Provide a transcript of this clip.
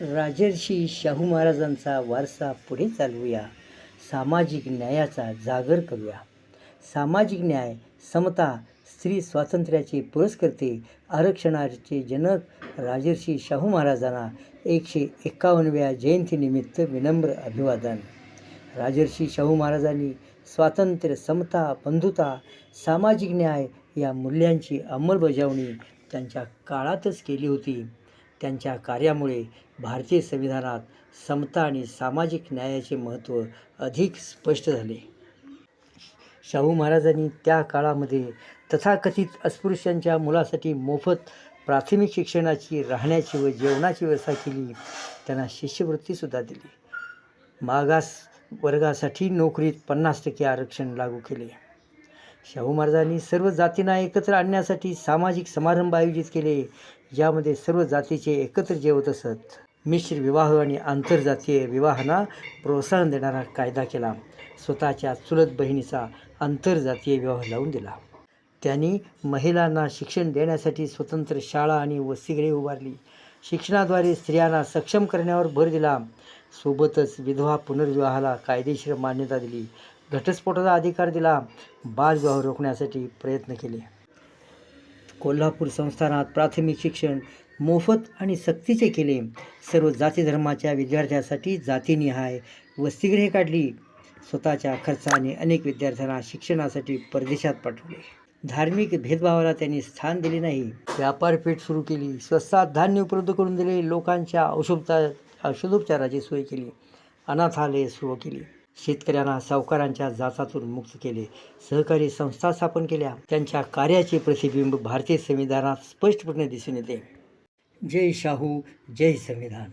राजर्षी शाहू महाराजांचा वारसा पुढे चालवूया. सामाजिक न्यायाचा जागर करूया. सामाजिक न्याय समता स्त्री स्वातंत्र्याचे पुरस्कर्ते आरक्षणाचे जनक राजर्षी शाहू महाराजांना एकशे एक्कावन्नव्या जयंतीनिमित्त विनम्र अभिवादन. राजर्षी शाहू महाराजांनी स्वातंत्र्य समता बंधुता सामाजिक न्याय या मूल्यांची अंमलबजावणी त्यांच्या काळातच केली होती. त्यांच्या कार्यामुळे भारतीय संविधानात समता आणि सामाजिक न्यायाचे महत्त्व अधिक स्पष्ट झाले. शाहू महाराजांनी त्या काळामध्ये तथाकथित अस्पृश्यांच्या मुलासाठी मोफत प्राथमिक शिक्षणाची राहण्याची व जेवणाची व्यवस्था केली. त्यांना शिष्यवृत्तीसुद्धा दिली. मागास वर्गासाठी नोकरीत पन्नास टक्के आरक्षण लागू केले. शाहू महाराजांनी सर्व जातींना एकत्र आणण्यासाठी सामाजिक समारंभ आयोजित केले. ज्यामध्ये सर्व जातीचे एकत्र जेवत असत. मिश्र विवाह आणि आंतरजातीय विवाहांना प्रोत्साहन देणारा कायदा केला. स्वतःच्या चुलत बहिणीचा आंतरजातीय विवाह लावून दिला. त्यांनी महिलांना शिक्षण देण्यासाठी स्वतंत्र शाळा आणि वसतिगृहे उभारली. शिक्षणाद्वारे स्त्रियांना सक्षम करण्यावर भर दिला. सोबतच विधवा पुनर्विवाहाला कायदेशीर मान्यता दिली. घटस्फोटाचा अधिकार दिला. बालविवाह रोखण्यासाठी प्रयत्न केले. कोल्हापूर संस्थानात प्राथमिक शिक्षण मोफत आणि सक्तीचे केले. सर्व जाती धर्माच्या विद्यार्थ्यासाठी जातीनिहाय वसतिगृहे काढली. स्वतःच्या खर्चाने अनेक विद्यार्थ्यांना शिक्षणासाठी परदेशात पाठवले. धार्मिक भेदभावाला त्यांनी स्थान दिले नाही. व्यापारपेठ सुरू केली. स्वस्तात धान्य उपलब्ध करून दिले. लोकांच्या औषधोपचार औषधोपचाराची सोय केली. अनाथालये सुरू केली. शेतकऱ्यांना सावकारांच्या जाचातून मुक्त केले. सहकारी संस्था स्थापन केल्या. त्यांच्या कार्याचे प्रतिबिंब भारतीय संविधानात स्पष्टपणे दिसून येते. जय शाहू जय संविधान.